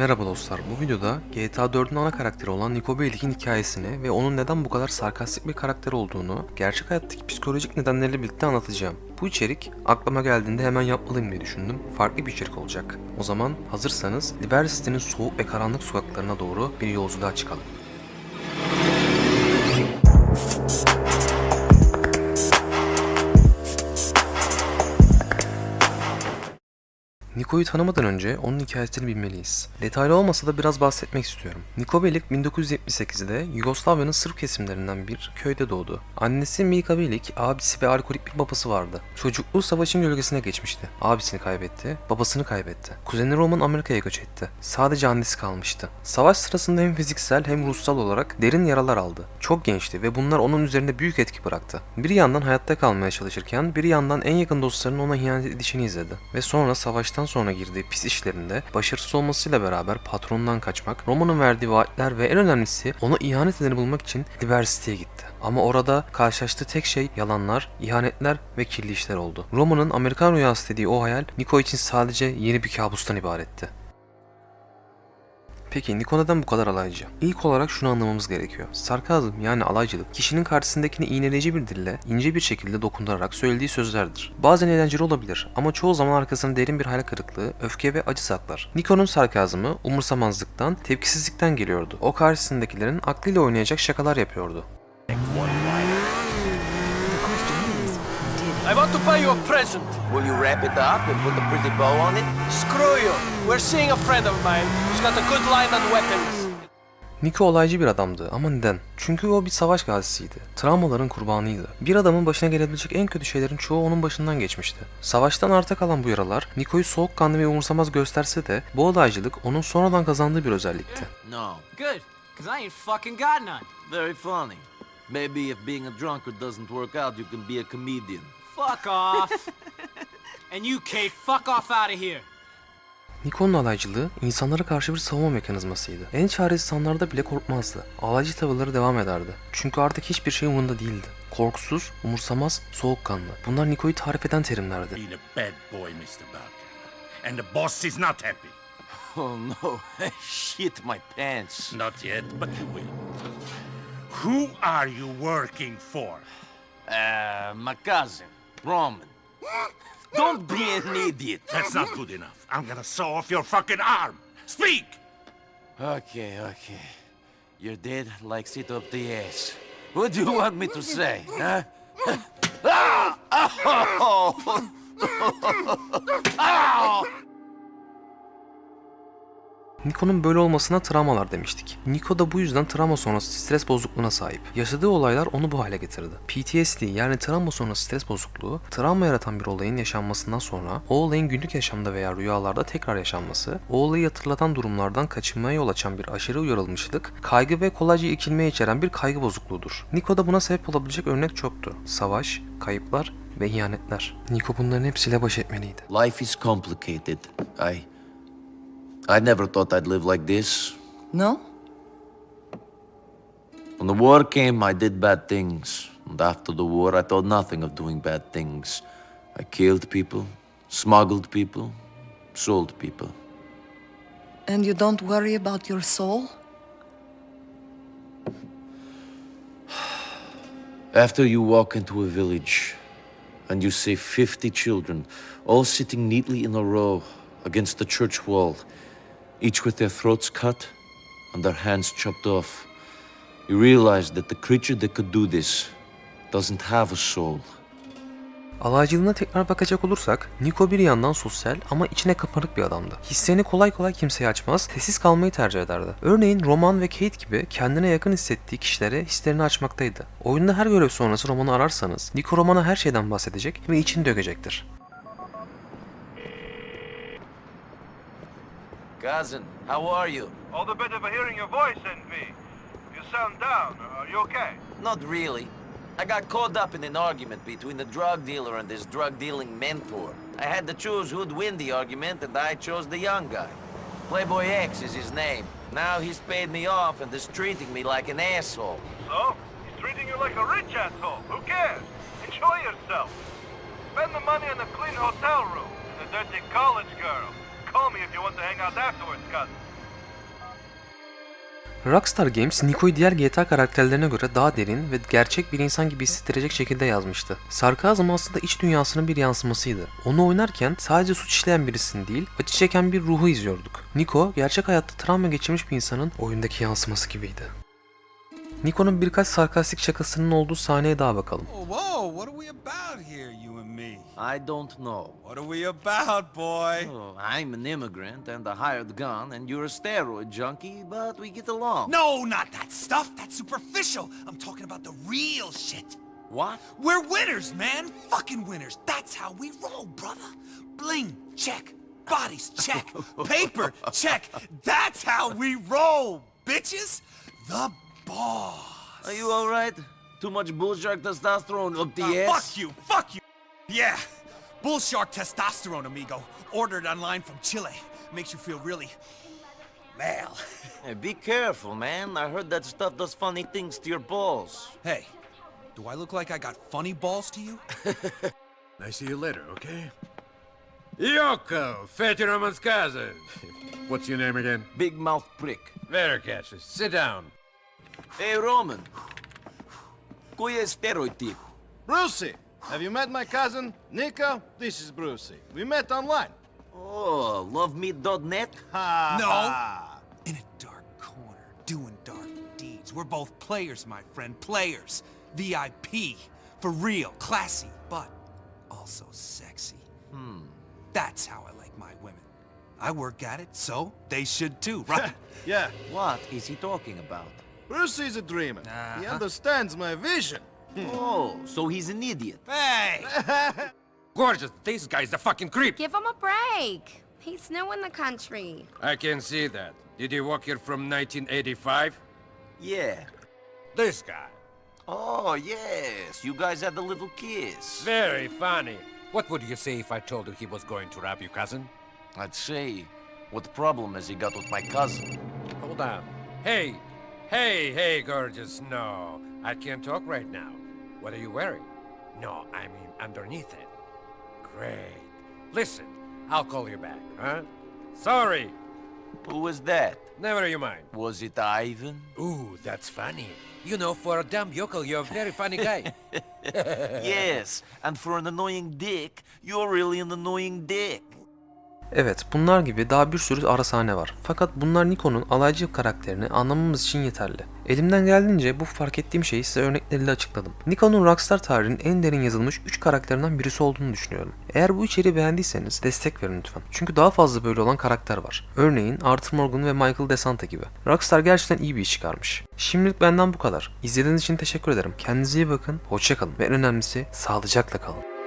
Merhaba dostlar, bu videoda GTA 4'ün ana karakteri olan Nico Bellic'in hikayesini ve onun neden bu kadar sarkastik bir karakter olduğunu gerçek hayattaki psikolojik nedenleriyle birlikte anlatacağım. Bu içerik aklıma geldiğinde hemen yapmalıyım diye düşündüm. Farklı bir içerik olacak. O zaman hazırsanız Liberty City'nin soğuk ve karanlık sokaklarına doğru bir yolculuğa çıkalım. Niko'yu tanımadan önce onun hikayesini bilmeliyiz. Detaylı olmasa da biraz bahsetmek istiyorum. Niko Bellic 1978'de Yugoslavya'nın Sırp kesimlerinden bir köyde doğdu. Annesi Milka Bellic, abisi ve alkolik bir babası vardı. Çocukluğu savaşın gölgesine geçmişti. Abisini kaybetti, babasını kaybetti. Kuzeni Roman Amerika'ya göç etti. Sadece annesi kalmıştı. Savaş sırasında hem fiziksel hem ruhsal olarak derin yaralar aldı. Çok gençti ve bunlar onun üzerinde büyük etki bıraktı. Bir yandan hayatta kalmaya çalışırken bir yandan en yakın dostlarının ona ihanet edişini izledi. Ve sonra savaştan sonra girdiği pis işlerinde başarısız olmasıyla beraber patronundan kaçmak, Roma'nın verdiği vaatler ve en önemlisi ona ihanet edeni bulmak için Liberty'ye gitti. Ama orada karşılaştığı tek şey yalanlar, ihanetler ve kirli işler oldu. Roma'nın Amerikan rüyası dediği o hayal Nico için sadece yeni bir kabustan ibaretti. Peki Niko bu kadar alaycı? İlk olarak şunu anlamamız gerekiyor. Sarkazm yani alaycılık kişinin karşısındakini iğneleyici bir dille ince bir şekilde dokundurarak söylediği sözlerdir. Bazen eğlenceli olabilir ama çoğu zaman arkasında derin bir hayal kırıklığı, öfke ve acı saklar. Niko'nun sarkazmı umursamazlıktan, tepkisizlikten geliyordu. O karşısındakilerin aklıyla oynayacak şakalar yapıyordu. I want to buy you a present. Will you wrap it up and put a pretty bow on it? Screw you. We're seeing a friend of mine who's got a good line on weapons. Niko olaycı bir adamdı ama neden? Çünkü o bir savaş gazisiydi. Travmaların kurbanıydı. Bir adamın başına gelebilecek en kötü şeylerin çoğu onun başından geçmişti. Savaştan arta kalan bu yaralar Niko'yu soğukkanlı ve umursamaz gösterse de bu olaycılık onun sonradan kazandığı bir özellikti. No. Good, because I ain't fucking got none. Very funny. Maybe if being a drunkard doesn't work out, you can be a comedian. Fuck off. and you, Kate, fuck off out of here. Niko'nun alaycılığı insanlara karşı bir savunma mekanizmasıydı. En çaresiz anlarda bile korkmazdı. Alaycı tavırları devam ederdi. Çünkü artık hiçbir şey umurunda değildi. Korkusuz, umursamaz, soğukkanlı. Bunlar Niko'yu tarif eden terimlerdi. Been a bad boy, Mr. Barker. And the boss is not happy. Oh no, I shit my pants. Not yet, but you will. Who are you working for? Uh, my cousin, Roman. Don't be an idiot. That's not good enough. I'm gonna saw off your fucking arm. Speak! Okay, okay. You're dead like sit up the ass. What do you want me to say, huh? ah! Oh! Niko'nun böyle olmasına travmalar demiştik. Niko da bu yüzden travma sonrası stres bozukluğuna sahip. Yaşadığı olaylar onu bu hale getirdi. PTSD yani travma sonrası stres bozukluğu, travma yaratan bir olayın yaşanmasından sonra o olayın günlük yaşamda veya rüyalarda tekrar yaşanması, o olayı hatırlatan durumlardan kaçınmaya yol açan bir aşırı uyarılmışlık, kaygı ve kolayca ikilmeye içeren bir kaygı bozukluğudur. Niko'da buna sebep olabilecek örnek çoktu. Savaş, kayıplar ve ihanetler. Niko bunların hepsiyle baş etmeliydi. Life is complicated. I. I never thought I'd live like this. No? When the war came, I did bad things. And after the war, I thought nothing of doing bad things. I killed people, smuggled people, sold people. And you don't worry about your soul? After you walk into a village and you see 50 children all sitting neatly in a row against the church wall, each with their throats cut and their hands chopped off, you realize that the creature that could do this doesn't have a soul. Alaycılığına tekrar bakacak olursak, Niko bir yandan sosyal ama içine kapanık bir adamdı. Hislerini kolay kolay kimseye açmaz, sessiz kalmayı tercih ederdi. Örneğin Roman ve Kate gibi kendine yakın hissettiği kişilere hislerini açmaktaydı. Oyunda her görev sonrası Roman'ı ararsanız, Niko Roman'a her şeyden bahsedecek ve içini dökecektir. Cousin, how are you? All the better for hearing your voice, NV. You sound down. Are you okay? Not really. I got caught up in an argument between the drug dealer and his drug dealing mentor. I had to choose who'd win the argument, and I chose the young guy. Playboy X is his name. Now he's paid me off and is treating me like an asshole. So? He's treating you like a rich asshole. Who cares? Enjoy yourself. Spend the money on a clean hotel room and a dirty college girl. Call me if you want to hang out afterwards, cousin. Rockstar Games, Nico'yu diğer GTA karakterlerine göre daha derin ve gerçek bir insan gibi hissettirecek şekilde yazmıştı. Sarkazm aslında iç dünyasının bir yansımasıydı. Onu oynarken sadece suç işleyen birisini değil, acı çeken bir ruhu izliyorduk. Nico, gerçek hayatta travma geçirmiş bir insanın oyundaki yansıması gibiydi. Nico'nun birkaç sarkastik şakasının olduğu sahneye daha bakalım. Whoa, whoa, what are we about here, you and me? I don't know. What are we about, boy? Oh, I'm an immigrant and a hired gun, and you're a steroid junkie, but we get along. No, not that stuff. That's superficial. I'm talking about the real shit. What? We're winners, man. Fucking winners. That's how we roll, brother. Bling, check. Bodies, check. Paper, check. That's how we roll, bitches. The boss. Are you alright? Too much bull shark testosterone up the Ah, ass? fuck you, fuck you. Yeah, bull shark testosterone, amigo. Ordered online from Chile. Makes you feel really, well. Hey, be careful, man. I heard that stuff does funny things to your balls. Hey, do I look like I got funny balls to you? I see you later, okay? Yoko, Fatty Roman's cousin. What's your name again? Big mouth prick. Very catchy. Sit down. Hey, Roman. Koji je steroid tip? Brucey, have you met my cousin, Nico? This is Brucey. We met online. Oh, lovemeat.net? no. In a dark corner, doing dark deeds. We're both players, my friend. Players. VIP. For real. Classy, but also sexy. Hmm. That's how I like my women. I work at it, so they should too, right? Yeah, What is he talking about? Brucey's a dreamer. He Uh-huh. understands my vision. Oh, so he's an idiot. hey! Gorgeous, this guy's a fucking creep. Give him a break. He's new in the country. I can see that. Did he walk here from 1985? Yeah. This guy. Oh, yes. You guys had a little kiss. Very funny. What would you say if I told you he was going to rob your cousin? I'd say, what problem has he got with my cousin? Hold on. Hey, hey, hey, gorgeous. No, I can't talk right now. What are you wearing? No, I mean underneath it. Great. Listen, I'll call you back, huh? Sorry, Who was that? never you mind. Was it Ivan? Ooh, that's funny. You know, for a dumb yokel, you're a very funny guy. yes, and for an annoying dick, you're really an annoying dick. Evet, bunlar gibi daha bir sürü ara sahne var. Fakat bunlar Nico'nun alaycı karakterini anlamamız için yeterli. Elimden geldiğince bu fark ettiğim şeyi size örnekleriyle açıkladım. Nico'nun Rockstar tarihinin en derin yazılmış 3 karakterinden birisi olduğunu düşünüyorum. Eğer bu içeriği beğendiyseniz destek verin lütfen. Çünkü daha fazla böyle olan karakter var. Örneğin Arthur Morgan ve Michael DeSanta gibi. Rockstar gerçekten iyi bir iş çıkarmış. Şimdilik benden bu kadar. İzlediğiniz için teşekkür ederim. Kendinize iyi bakın, hoşçakalın ve en önemlisi sağlıcakla kalın.